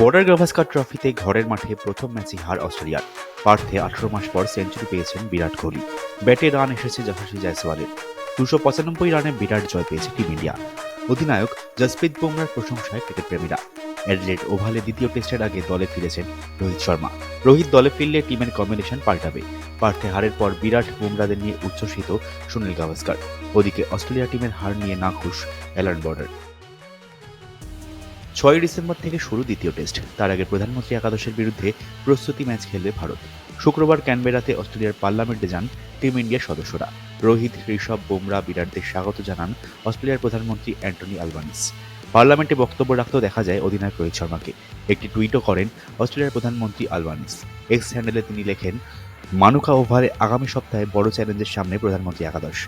Border Gavaskar ট্রফিতে ঘরের মাঠে প্রথম ম্যাচে হার অস্ট্রেলিয়ার। পার্থে আঠারো মাস পর সেঞ্চুরি পেয়েছেন বিরাট কোহলি। ব্যাটে রান এসেছে যশস্বী জয়সওয়ালের। দুশো পঁচানব্বই রানে বিরাট জয় পেয়েছে টিম ইন্ডিয়া। অধিনায়ক জসপ্রীত বুমরার প্রশংসায় ক্রিকেট প্রেমীরা অ্যাডিলেড ওভালে দ্বিতীয় টেস্টের আগে দলে ফিরেছেন রোহিত শর্মা। রোহিত দলে ফিরলে টিমের কম্বিনেশন পাল্টাবে। পার্থে হারের পর বিরাট বুমরাদের নিয়ে উচ্ছ্বসিত সুনীল গাভাস্কার। ওদিকে অস্ট্রেলিয়া টিমের হার নিয়ে নাখুশ অ্যালান বর্ডার। ছয় ডিসেম্বর থেকে শুরু দ্বিতীয় টেস্ট। তার আগে প্রধানমন্ত্রী একাদশের বিরুদ্ধে প্রস্তুতি ম্যাচ খেলবে ভারত। শুক্রবার ক্যানবেরাতে অস্ট্রেলিয়ার পার্লামেন্টে যান টিম ইন্ডিয়ার সদস্যরা। রোহিত, ঋষভ, বুমরা, বিরাটদের স্বাগত জানান অস্ট্রেলিয়ার প্রধানমন্ত্রী অ্যান্টনি আলবানিস। পার্লামেন্টে বক্তব্য রাখতেও দেখা যায় অধিনায়ক রোহিত শর্মাকে। একটি টুইটও করেন অস্ট্রেলিয়ার প্রধানমন্ত্রী আলবানিস। এক্স হ্যান্ডেলে তিনি লেখেন, মানুকা ওভারে আগামী সপ্তাহে বড় চ্যালেঞ্জের সামনে প্রধানমন্ত্রী একাদশ।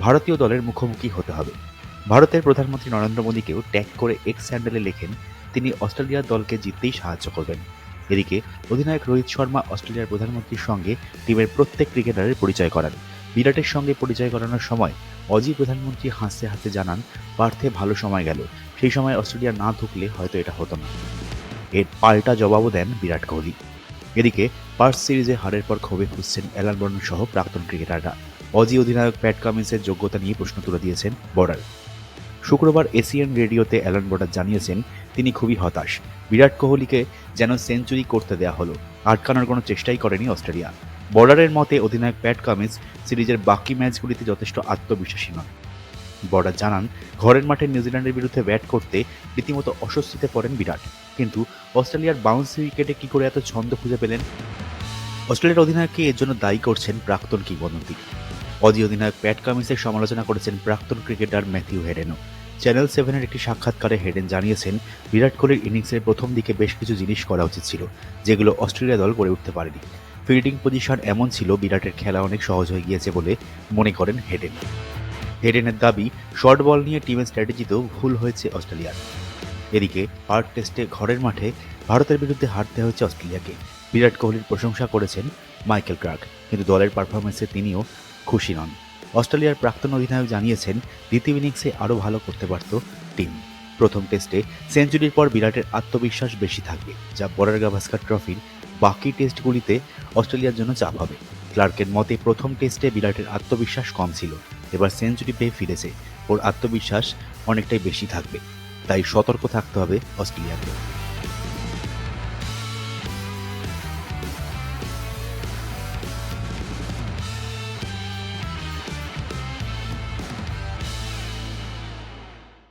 ভারতীয় দলের মুখোমুখি হতে হবে। ভারতের প্রধানমন্ত্রী নরেন্দ্র মোদীকেও ট্যাগ করে এক্স স্যান্ডেলে লেখেন, তিনি অস্ট্রেলিয়ার দলকে জিততেই সাহায্য করবেন। এদিকে, অধিনায়ক রোহিত শর্মা অস্ট্রেলিয়ার প্রধানমন্ত্রীর সঙ্গে টিমের প্রত্যেক ক্রিকেটারের পরিচয় করান। বিরাটের সঙ্গে পরিচয় করানোর সময় অজি প্রধানমন্ত্রী হাসতে হাসতে জানান, পার্থে ভালো সময় গেল। সেই সময় অস্ট্রেলিয়া না ঢুকলে হয়তো এটা হতো না। এর পাল্টা জবাবও দেন বিরাট কোহলি। এদিকে, পার্স সিরিজে হারের পর ক্ষোভে ফুসছেন অ্যালান সহ প্রাক্তন ক্রিকেটাররা। অজি অধিনায়ক প্যাট কামিন্সের যোগ্যতা নিয়ে প্রশ্ন তুলে দিয়েছেন বর্ডার শুক্রবার এসিয়ান রেডিওতে অ্যালান বর্ডার জানিয়েছেন, তিনি খুবই হতাশ। বিরাট কোহলিকে যেন সেঞ্চুরি করতে দেয়া হলো, আটকানোর কোনো চেষ্টাই করেনি অস্ট্রেলিয়া। বর্ডারের মতে, অধিনায়ক প্যাট কামিন্স সিরিজের বাকি ম্যাচগুলিতে যথেষ্ট আত্মবিশ্বাসী নন। বর্ডার জানান, ঘরের মাঠে নিউজিল্যান্ডের বিরুদ্ধে ব্যাট করতে রীতিমতো অস্বস্তিতে পড়েন বিরাট। কিন্তু অস্ট্রেলিয়ার বাউন্সি উইকেটে কি করে এত ছন্দ খুঁজে পেলেন? অস্ট্রেলিয়ার অধিনায়ককে এর জন্য দায়ী করছেন প্রাক্তন কিংবদন্তি। অজি অধিনায়ক প্যাট কামিন্সের সমালোচনা করেছেন প্রাক্তন ক্রিকেটার ম্যাথিউ হেডেনও চ্যানেল সেভেনের একটি সাক্ষাৎকারে হেডেন জানিয়েছেন, বিরাট কোহলির ইনিংসের প্রথম দিকে বেশ কিছু জিনিস করা উচিত ছিল, যেগুলো অস্ট্রেলিয়া দল করে উঠতে পারেনি। ফিল্ডিং পজিশন এমন ছিল, বিরাটের খেলা অনেক সহজ হয়ে গিয়েছে বলে মনে করেন হেডেন হেডেনের দাবি শর্ট বল নিয়ে টিমের স্ট্র্যাটেজিতেও ভুল হয়েছে অস্ট্রেলিয়ার। এদিকে, পার্ক টেস্টে ঘরের মাঠে ভারতের বিরুদ্ধে হারতে হয়েছে অস্ট্রেলিয়াকে। বিরাট কোহলির প্রশংসা করেছেন মাইকেল ক্রাক কিন্তু দলের পারফরমেন্সে তিনিও খুশি নন। অস্ট্রেলিয়ার প্রাক্তন অধিনায়ক জানিয়েছেন, দ্বিতীয় ইনিংসে আরও ভালো করতে পারত টিম। প্রথম টেস্টে সেঞ্চুরির পর বিরাটের আত্মবিশ্বাস বেশি থাকবে, যা বর্ডার গাভাস্কার ট্রফির বাকি টেস্টগুলিতে অস্ট্রেলিয়ার জন্য চাপ হবে। ক্লার্কের মতে, প্রথম টেস্টে বিরাটের আত্মবিশ্বাস কম ছিল, এবার সেঞ্চুরি পেয়ে ফিরেছে। ওর আত্মবিশ্বাস অনেকটাই বেশি থাকবে, তাই সতর্ক থাকতে হবে অস্ট্রেলিয়াকে।